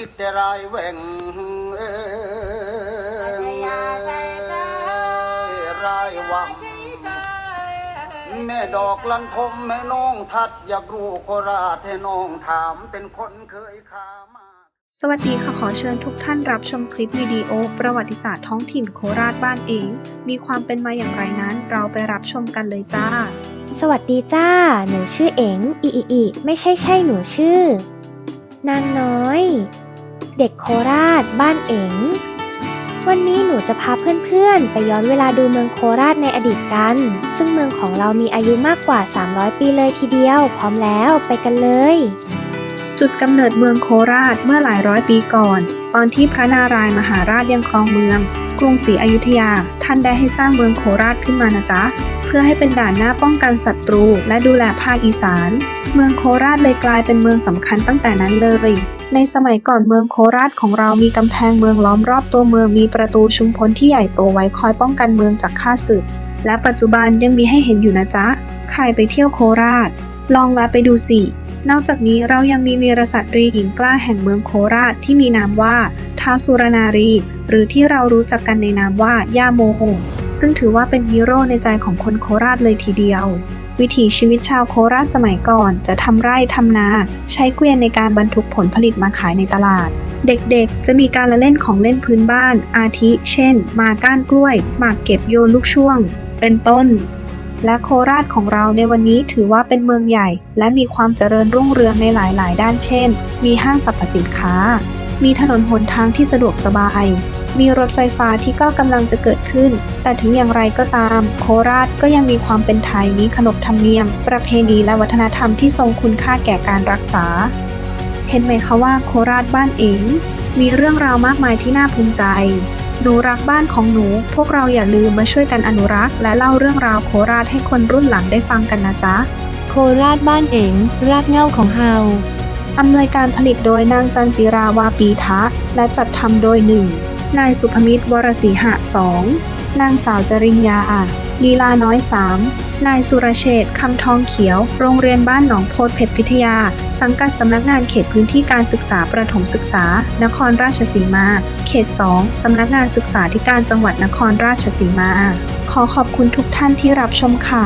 คิดแต่รายแหว่งเอ้ยรายหวัง แม่ดอกลันทมแม่น้องทัด อยากรู้โคราชให้น้องถามเป็นคนเคยขามาสวัสดีค่ะขอเชิญทุกท่านรับชมคลิปวิดีโอ ประวัติศาสตร์ท้องถิ่นโคราชบ้านเอง มีความเป็นมาอย่างไรนั้น เราไปรับชมกันเลยจ้า สวัสดีจ้า หนูชื่อเอ๋งอีอีอีไม่ใช่ใช่หนูชื่อนางน้อย เด็กโคราช บ้านเอ๋ง วันนี้หนูจะพาเพื่อนๆ ไปย้อนเวลาดูเมืองโคราชในอดีตกัน ซึ่งเมืองของเรามีอายุมากกว่า 300 ปีเลยทีเดียว พร้อมแล้วไปกันเลย จุดกำเนิดเมืองโคราชเมื่อหลายร้อยปีก่อน ตอนที่พระนารายณ์มหาราชยังครองเมือง กรุงศรีอยุธยา ท่านได้ให้สร้างเมืองโคราชขึ้นมานะจ๊ะ เพื่อให้เป็นด่านหน้าป้องกันศัตรู และดูแลภาคอีสาน เมืองโคราชเลยกลายเป็นเมืองสำคัญตั้งแต่นั้นเลยในสมัยก่อนเมืองโคราชของเรามีกำแพงเมืองล้อมรอบตัวเมืองมีประตูชุมพลที่ใหญ่โตไว้คอยป้องกันเมืองจากข้าศึก และปัจจุบันยังมีให้เห็นอยู่นะจ๊ะ ใครไปเที่ยวโคราช ลองแวะไปดูสิ นอกจากนี้เรายังมีวีรสตรีหญิงกล้าแห่งเมืองโคราชที่มีนามว่าท้าสุรนารี หรือที่เรารู้จักกันในนามว่าย่าโมโหงซึ่งถือว่าเป็นฮีโร่ในใจของคนโคราชเลยทีเดียว วิถีชีวิตชาวโคราชสมัยก่อนจะทำไร่ทำนา ใช้เกวียนในการบรรทุกผลผลิตมาขายในตลาด เด็กๆ จะมีการละเล่นของเล่นพื้นบ้าน อาทิ เช่น มาก้านกล้วย หมากเก็บโยนลูกช่วง เป็นต้น และโคราชของเราในวันนี้ถือว่าเป็นเมืองใหญ่ และมีความเจริญรุ่งเรืองในหลายๆ ด้านเช่น มีห้างสรรพสินค้า มีถนนหนทางที่สะดวกสบาย มีรถไฟฟ้าที่ก็กำลังจะเกิดขึ้น แต่ถึงอย่างไรก็ตาม โคราชก็ยังมีความเป็นไทยมีขนบธรรมเนียม ประเพณีและวัฒนธรรมที่ทรงคุณค่าแก่การรักษา เห็นไหมคะว่าโคราชบ้านเองมีเรื่องราวมากมายที่น่าภูมิใจ หนูรักบ้านของหนู พวกเราอย่าลืมมาช่วยกันอนุรักษ์ และเล่าเรื่องราวโคราชให้คนรุ่นหลังได้ฟังกันนะจ๊ะ โคราชบ้านเอ๋งรากเหง้าของเฮาอำนวยการผลิตโดยนางจันจิราวาปีทะ และจัดทำโดยหนึ่งนายสุภมิตรวรศรีหะสอง นางสาวจริญญาลีลาน้อยสามนายสุรเชษฐ์คำทองเขียว โรงเรียนบ้านหนองโพธิ์เพชรพิทยา สังกัดสำนักงานเขตพื้นที่การศึกษาประถมศึกษา นครราชสีมา เขต 2 สำนักงานศึกษาธิการจังหวัดนครราชสีมา ขอขอบคุณทุกท่านที่รับชมค่ะ